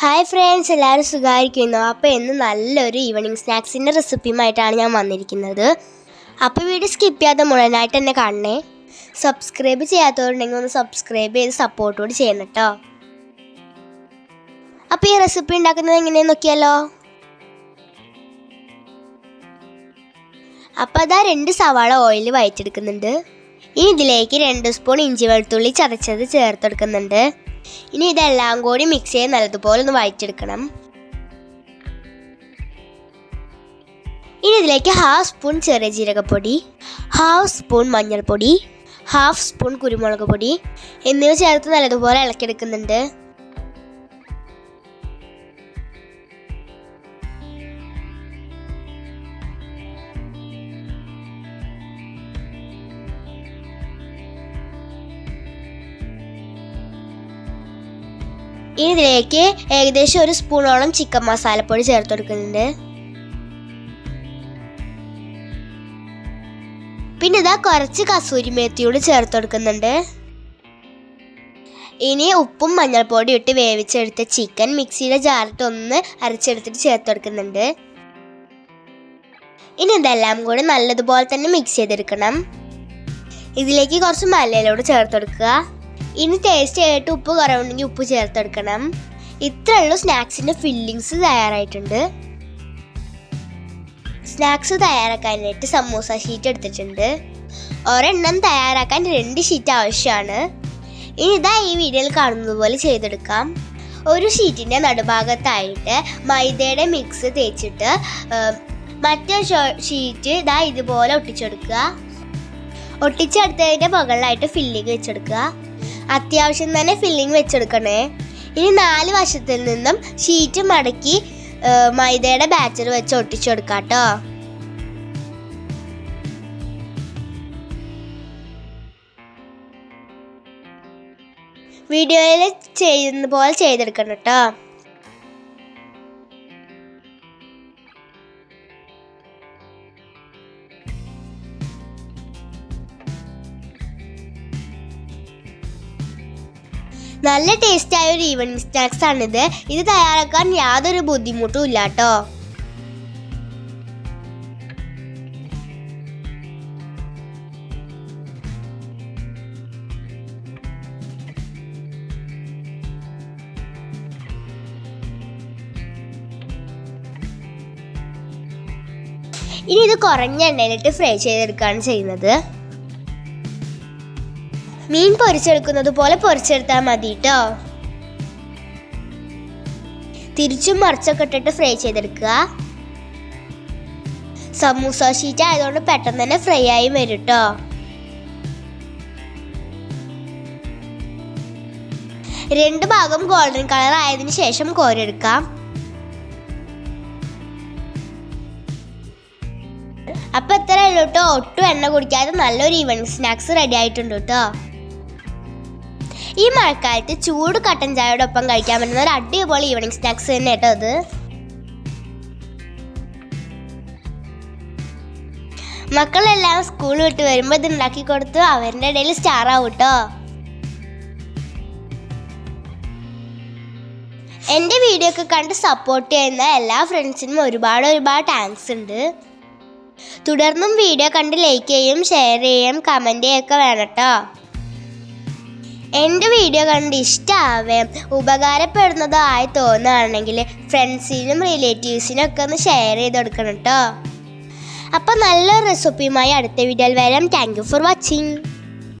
Hi friends എല്ലാവരും സുഖമായിരിക്കുന്നു. അപ്പോൾ ഇന്ന് നല്ലൊരു ഈവനിങ് സ്നാക്സിന്റെ റെസിപ്പിയുമായിട്ടാണ് ഞാൻ വന്നിരിക്കുന്നത്. അപ്പോൾ വീഡിയോ സ്കിപ്പ് ചെയ്യാതെ മുഴുവനായിട്ട് തന്നെ കാണണേ. സബ്സ്ക്രൈബ് ചെയ്യാത്തവരുണ്ടെങ്കിൽ ഒന്ന് സബ്സ്ക്രൈബ് ചെയ്ത് സപ്പോർട്ടോട് ചെയ്യണം കേട്ടോ. അപ്പോൾ ഈ റെസിപ്പി ഉണ്ടാക്കുന്നത് എങ്ങനെയാണെന്ന് നോക്കിയാലോ? അപ്പോൾ അതാ രണ്ട് സവാള ഓയിൽ വയറ്റെടുക്കുന്നുണ്ട് ഇനി ഇതിലേക്ക് രണ്ട് സ്പൂൺ ഇഞ്ചി വെളുത്തുള്ളി ചതച്ചത് ചേർത്തെടുക്കുന്നുണ്ട്. ഇനി ഇതെല്ലാം കൂടി മിക്സ് ചെയ്ത് നല്ലതുപോലെ ഒന്ന് വായിച്ചെടുക്കണം ഇനി ഇതിലേക്ക് ഹാഫ് സ്പൂൺ ചെറിയ ജീരകപ്പൊടി ഹാഫ് സ്പൂൺ മഞ്ഞൾപ്പൊടി ഹാഫ് സ്പൂൺ കുരുമുളക് പൊടി എന്നിവ ചേർത്ത് നല്ലതുപോലെ ഇളക്കിയെടുക്കുന്നുണ്ട്. ഇനി ഇതിലേക്ക് ഏകദേശം ഒരു സ്പൂണോളം ചിക്കൻ മസാലപ്പൊടി ചേർത്ത് കൊടുക്കുന്നുണ്ട് പിന്നെ ഇതാ കുറച്ച് കസൂരി മേത്തിയോട് ചേർത്ത് കൊടുക്കുന്നുണ്ട് ഇനി ഉപ്പും മഞ്ഞൾപ്പൊടി ഇട്ട് വേവിച്ചെടുത്ത ചിക്കൻ മിക്സിയുടെ ജാറിട്ട് ഒന്ന് അരച്ചെടുത്തിട്ട് ചേർത്ത് കൊടുക്കുന്നുണ്ട് ഇനി ഇതെല്ലാം കൂടി നല്ലതുപോലെ തന്നെ മിക്സ് ചെയ്തെടുക്കണം. ഇതിലേക്ക് കുറച്ച് മല്ലയിലോട് ചേർത്ത് കൊടുക്കുക ഇനി ടേസ്റ്റ് ആയിട്ട് ഉപ്പ് കുറവുണ്ടെങ്കിൽ ഉപ്പ് ചേർത്തെടുക്കണം. ഇത്രയുള്ള സ്നാക്സിന്റെ ഫില്ലിങ്സ് തയ്യാറായിട്ടുണ്ട്. സ്നാക്സ് തയ്യാറാക്കാനായിട്ട് സമൂസ ഷീറ്റ് എടുത്തിട്ടുണ്ട്. ഒരെണ്ണം തയ്യാറാക്കാൻ രണ്ട് ഷീറ്റ് ആവശ്യമാണ്. ഇനി ഇതാ ഈ വീഡിയോയിൽ കാണുന്നത് പോലെ ചെയ്തെടുക്കാം. ഒരു ഷീറ്റിന്റെ നടുഭാഗത്തായിട്ട് മൈദയുടെ മിക്സ് തേച്ചിട്ട് മറ്റേ ഷീറ്റ് ഇതാ ഇതുപോലെ ഒട്ടിച്ചെടുക്കുക. ഒട്ടിച്ചെടുത്തതിന്റെ മുകളിലായിട്ട് ഫില്ലിങ് വെച്ചെടുക്കുക. അത്യാവശ്യം തന്നെ ഫില്ലിങ് വെച്ചെടുക്കണേ. ഇനി നാല് വശത്തിൽ നിന്നും ഷീറ്റ് മടക്കി മൈദയുടെ ബാറ്റർ വെച്ച് ഒട്ടിച്ചു കൊടുക്കാം കേട്ടോ വീഡിയോയിൽ ചെയ്യുന്ന പോലെ ചെയ്തെടുക്കണം കേട്ടോ. നല്ല ടേസ്റ്റായ ഒരു ഈവനിങ് സ്നാക്സ് ആണിത്. ഇത് തയ്യാറാക്കാൻ യാതൊരു ബുദ്ധിമുട്ടും ഇല്ല കേട്ടോ ഇനി ഇത് കുറഞ്ഞ എണ്ണയിലിട്ട് ഫ്രൈ ചെയ്തെടുക്കുകയാണ് ചെയ്യുന്നത്. മീൻ പൊരിച്ചെടുക്കുന്നത് പോലെ പൊരിച്ചെടുത്താൽ മതി കേട്ടോ തിരിച്ചും മറിച്ചൊക്കെ ഇട്ടിട്ട് ഫ്രൈ ചെയ്തെടുക്കുക. സമൂസ ഷീറ്റ് ആയതുകൊണ്ട് പെട്ടെന്ന് തന്നെ ഫ്രൈ ആയി വരും കേട്ടോ രണ്ട് ഭാഗം ഗോൾഡൻ കളർ ആയതിനു ശേഷം കോരെടുക്കാം അപ്പൊ ഉള്ളൂ കേട്ടോ ഒട്ടും എണ്ണ കുടിക്കാതെ നല്ലൊരു ഈവനിങ് സ്നാക്സ് റെഡി ആയിട്ടുണ്ട് കേട്ടോ ഈ മഴക്കാലത്ത് ചൂട് കട്ടൻ ചായയോടൊപ്പം കഴിക്കാൻ പറ്റുന്ന ഒരു അടിപൊളി ഈവനിങ് സ്നാക്സ് തന്നെ കേട്ടോ അത് മക്കളെല്ലാം സ്കൂൾ വിട്ട് വരുമ്പോൾ ഇത് ഉണ്ടാക്കി കൊടുത്തു. അവരുടെ ഇടയിൽ സ്റ്റാർ ആവും കേട്ടോ. എന്റെ വീഡിയോ ഒക്കെ കണ്ട് സപ്പോർട്ട് ചെയ്യുന്ന എല്ലാ ഫ്രണ്ട്സിനും ഒരുപാട് ഒരുപാട് താങ്ക്സ് ഉണ്ട്. തുടർന്നും വീഡിയോ കണ്ട് ലൈക്ക് ചെയ്യും ഷെയർ ചെയ്യും കമന്റ് ചെയ്യൊക്കെ വേണം കേട്ടോ. എന്റെ വീഡിയോ കണ്ട് ഇഷ്ടമാവുകയും ഉപകാരപ്പെടുന്നതായി തോന്നുകയാണെങ്കിൽ ഫ്രണ്ട്സിനും റിലേറ്റീവ്സിനും ഒക്കെ ഒന്ന് ഷെയർ ചെയ്ത് കൊടുക്കണം കേട്ടോ അപ്പോൾ നല്ലൊരു റെസിപ്പിയുമായി അടുത്ത വീഡിയോയിൽ വരാം. Thank you for watching